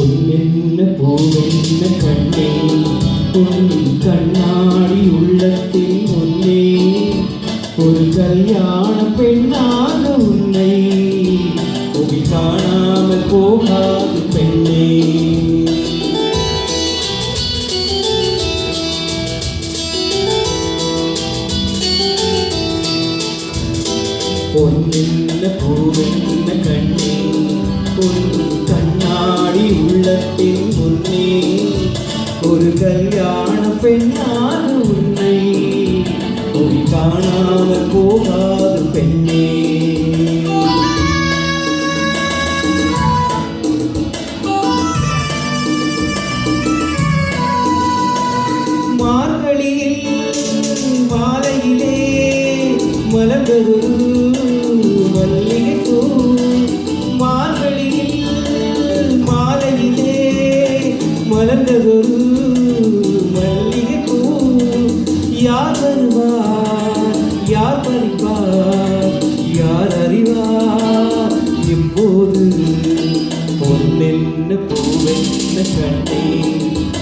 பொன்னென்ன பூவென்ன கண்ணே? பொன் கண்ணாடி உள்ளத்தில் முன்னே ஒரு கல்யாண பெண்ணாக உன்னை புவி காணாமல் போகாது பெண்ணே. பொன்னென்ன பூவென்ன கண்ணே? பொன் நாடி உள்ளத்தின் முன்னே ஒரு கல்யாண பெண்ணாக உன்னை. புவி காணாமல் போகாது பெண்ணே. மார்கழியில் மாலையிலே மலர்ந்தது எப்போது பொன்னென்ன பூவென்ன கண்ணே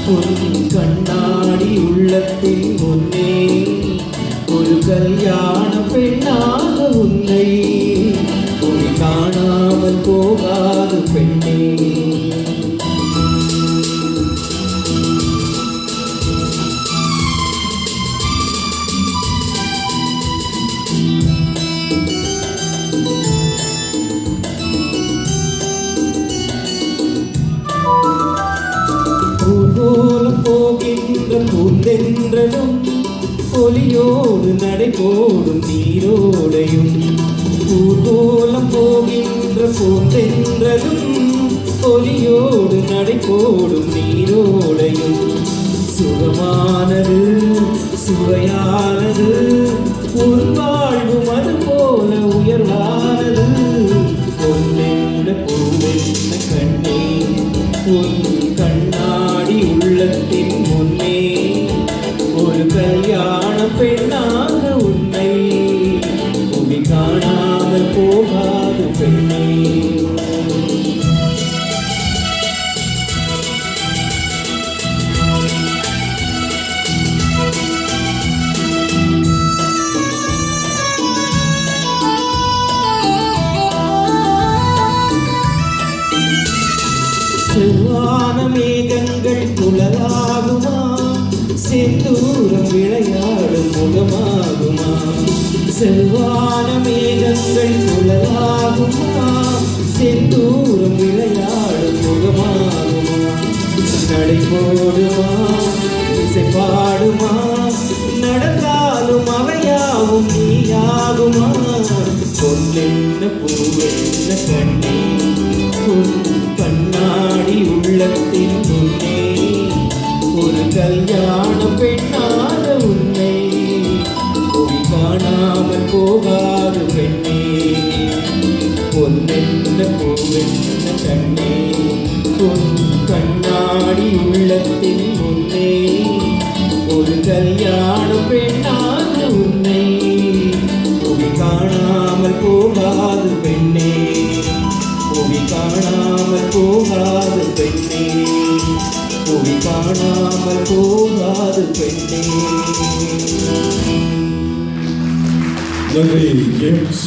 பொன் கண்ணாடி உள்ளத்தில் முன்னே ஒரு கல்யாண பெண்ணாக உன்னை ஒரு காணாமல் போகாது பெண்ணே. போகின்ற பூந்தென்றலும் ஒலியோடு நடை போடும் நீரோடையும். ஊர்கோலம் போகின்ற பூந்தென்றலும் ஒலியோடு நடை போடும் நீரோடையும். சுகமானது சுவையானது உன் வாழ்வும் அது போல உயர்வானது. பொன்னென்ன பூவென்ன கண்ணே உன் வான மேகங்கள் குழலாகுமா செந்தூரம் விளையாடும் முகமாகுமா? நடை போடுமா? இசை பாடுமா? நடந்தாலும் அவையாவும் நீயாகுமா? பொன்னென்ன பூவென்ன கண்ணே? கண்ணாடி உள்ளத்தின் முன்னே. ஒரு கல்யாண பெண்ணாக பொன்னெந்த பூவென்ன கண்ணே பொன் கண்ணாடி உள்ளத்தின் முன்னே ஒரு கல்யாண பெண்ணாக உன்னை புவி காணாமல் போகாது பெண்ணே புவி காணாமல் போகாது பெண்ணே புவி காணாமல் போகாது பெண்ணே நன்றி ஜேம்ஸ்